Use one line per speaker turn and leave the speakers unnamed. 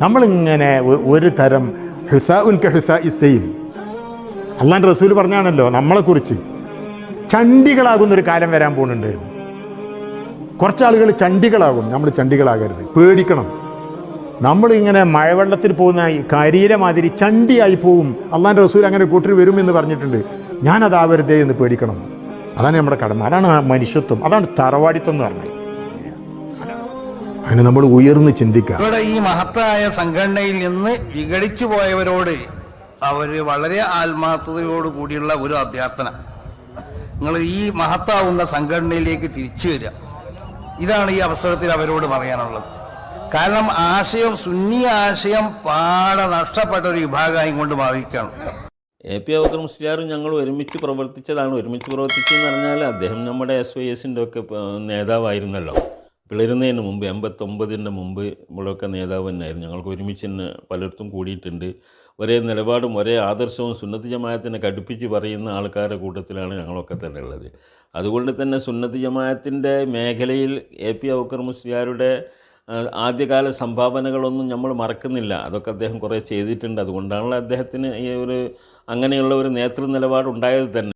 നമ്മളിങ്ങനെ ഒരു തരം ഹിസ ഉൽക്ക ഹിസ ഇസൈൻ അള്ളാൻ റസൂൽ പറഞ്ഞാണല്ലോ നമ്മളെക്കുറിച്ച്. ചണ്ടികളാകുന്നൊരു കാലം വരാൻ പോകുന്നുണ്ട് കുറച്ചാളുകൾ ചണ്ടികളാകും. നമ്മൾ ചണ്ടികളാകരുത്. പേടിക്കണം. നമ്മളിങ്ങനെ മഴവെള്ളത്തിൽ പോകുന്ന കരിയിലെ മാതിരി ചണ്ടിയായി പോവും. അള്ളാന്റെ റസൂൽ അങ്ങനെ കൂട്ടർ വരുമെന്ന് പറഞ്ഞിട്ടുണ്ട്. ഞാനതാവരുതേ എന്ന് പേടിക്കണം. അതാണ് നമ്മുടെ കടമ. അതാണ് മനുഷ്യത്വം. അതാണ് തറവാടിത്വം എന്ന് പറഞ്ഞത്. അങ്ങനെ നമ്മൾ ഉയർന്ന് ചിന്തിക്കാം.
ഇവിടെ ഈ മഹത്തായ സംഘടനയിൽ നിന്ന് വിഘടിച്ചു പോയവരോട് അവർ വളരെ ആത്മാർത്ഥതയോട് കൂടിയുള്ള ഒരു അഭ്യർത്ഥന. നിങ്ങൾ ഈ മഹത്താവുന്ന സംഘടനയിലേക്ക് തിരിച്ചു വരിക. ഇതാണ് ഈ അവസരത്തിൽ അവരോട് പറയാനുള്ളത്. കാരണം ആശയം സുന്നി ആശയം പാടെ നഷ്ടപ്പെട്ട ഒരു വിഭാഗമായി കൊണ്ട് മാറിയിരിക്കുകയാണ്.
എ പി അബക്കർ മുസ്ലിയാറും ഞങ്ങൾ ഒരുമിച്ച് പ്രവർത്തിച്ചതാണ്. ഒരുമിച്ച് പ്രവർത്തിച്ചെന്ന് പറഞ്ഞാൽ അദ്ദേഹം നമ്മുടെ എസ് വൈ എസിന്റെ ഒക്കെ നേതാവായിരുന്നല്ലോ. പിളരുന്നതിന് മുമ്പ് എൺപത്തൊമ്പതിന്റെ മുമ്പ് ഇവിടെയൊക്കെ നേതാവ് തന്നെയായിരുന്നു. ഞങ്ങൾക്ക് ഒരുമിച്ച് തന്നെ പലയിടത്തും കൂടിയിട്ടുണ്ട്. ഒരേ നിലപാടും ഒരേ ആദർശവും സുന്നത്ത് ജമായത്തിനെ കടുപ്പിച്ച് പറയുന്ന ആൾക്കാരുടെ കൂട്ടത്തിലാണ് ഞങ്ങളൊക്കെ തന്നെ ഉള്ളത്. അതുകൊണ്ട് തന്നെ സുന്നത്ത് ജമായത്തിന്റെ മേഖലയിൽ എ പി അബക്കർ മുസ്ലിയാരുടെ ആദ്യകാല സംഭാവനകളൊന്നും നമ്മൾ മറക്കുന്നില്ല. അതൊക്കെ അദ്ദേഹം കുറേ ചെയ്തിട്ടുണ്ട്. അതുകൊണ്ടാണല്ലോ അദ്ദേഹത്തിന് ഈ ഒരു അങ്ങനെയുള്ള ഒരു നേതൃ നിലപാടുണ്ടായത് തന്നെ.